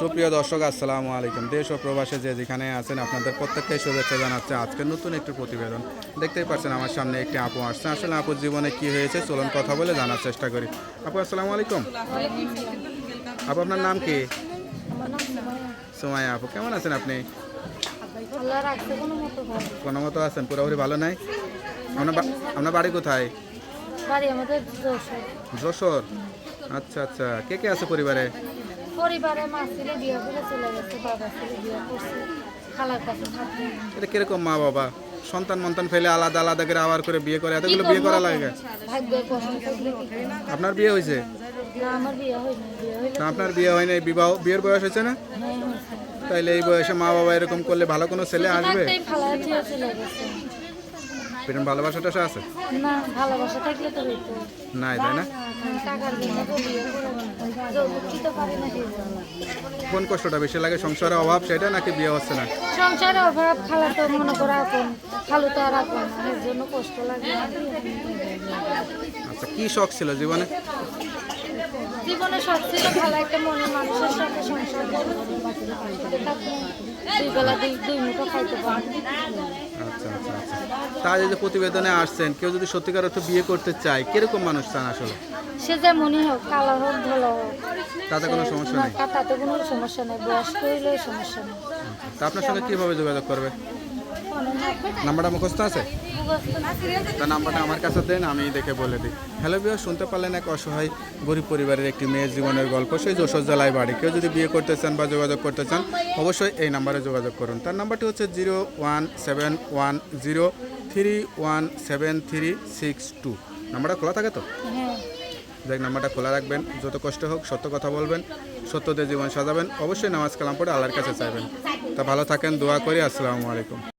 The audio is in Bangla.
সুপ্রিয় দর্শক আসসালামু আলাইকুম। দেশ ও প্রবাসে যে যেখানে আছেন আপনাদের প্রত্যেককে শুভেচ্ছা জানাচ্ছে আজকের নতুন একটি প্রতিবেদন। দেখতেই পাচ্ছেন আমার সামনে একটি আপু আসছে। আসলে আপুর জীবনে কি হয়েছে চলুন কথা বলে জানার চেষ্টা করি। আপু আসসালামু আলাইকুম। আপু আপনার নাম কি? সোমায়া আপু কেমন আছেন আপনি? কোনো মতো আছেন পুরোপুরি ভালো নাই? আপনার বাড়ি কোথায়? যশোর? আচ্ছা আচ্ছা। কে কে আছে পরিবারে? পরিবারে মা ছিল বিয়ে করে চলে গেছে বাবা ছিল বিয়ে করছে খালার কাছে এটা কীরকম মা বাবা? সন্তান মন্তান ফেলে আলাদা আলাদা করে আবার করে বিয়ে করে এতগুলো বিয়ে করা লাগে? আপনার বিয়ে হয়েছে? না আপনার বিয়ে হয়নি বিবাহ বিয়ের বয়স হয়েছে না? হ্যাঁ তাইলে এই বয়সে মা বাবা এরকম করলে ভালো কোনো ছেলে আসবে থাকতেই ফালা দিয়ে চলে গেছে প্রেম ভালোবাসা টাসা আছে? না ভালোবাসা থাকলে তো হইতো। নাই তাই না। কোন কষ্টটা বেশি লাগে সংসারের অভাব সেটা নাকি বিয়ে হচ্ছে না? সংসারে অভাব খালা তো মনে করে এখন খালু তো আর এখন এর জন্য কষ্ট লাগে। আচ্ছা কি শখ ছিল জীবনে? জীবনে সব ছিল ভালো একটা মনে মানুষের সাথে সংসার করে দুই বেলা দুই দুই মুঠো খাইতে আচ্ছা আচ্ছা আচ্ছা। তা যে প্রতিবেদনে আসছেন কেউ যদি সত্যিকার অর্থে বিয়ে করতে চায় কীরকম মানুষ চান আসলে? সে যেমনই হোক কালো হোক ধলো হোক তাতে কোনো সমস্যা নেই? তাতে কোনো সমস্যা নেই বয়স্ক হইলেও সমস্যা নেই। তা আপনার সঙ্গে কীভাবে যোগাযোগ করবে? নাম্বারটা মুখস্থ আছে? তা নাম্বারটা আমার কাছে দেন আমি দেখে বলে দিই। হ্যালো বিয়া শুনতে পারলেন এক অসহায় গরিব পরিবারের একটি মেয়ের জীবনের গল্প। সেই যশোর জেলায় বাড়ি। কেউ যদি বিয়ে করতে চান বা যোগাযোগ করতে চান অবশ্যই এই নাম্বারে যোগাযোগ করুন। তার নাম্বারটি হচ্ছে zero one seven one zero three one seven three six two. নাম্বারটা খোলা থাকে তো? হ্যাঁ। দেখ নাম্বারটা খোলা রাখবেন। যত কষ্ট হোক সত্য কথা বলবেন সত্যতে জীবন সাজাবেন। অবশ্যই নামাজ কালাম পড়ে আল্লাহর কাছে চাইবেন। তা ভালো থাকেন দোয়া করি। আসসালামু আলাইকুম।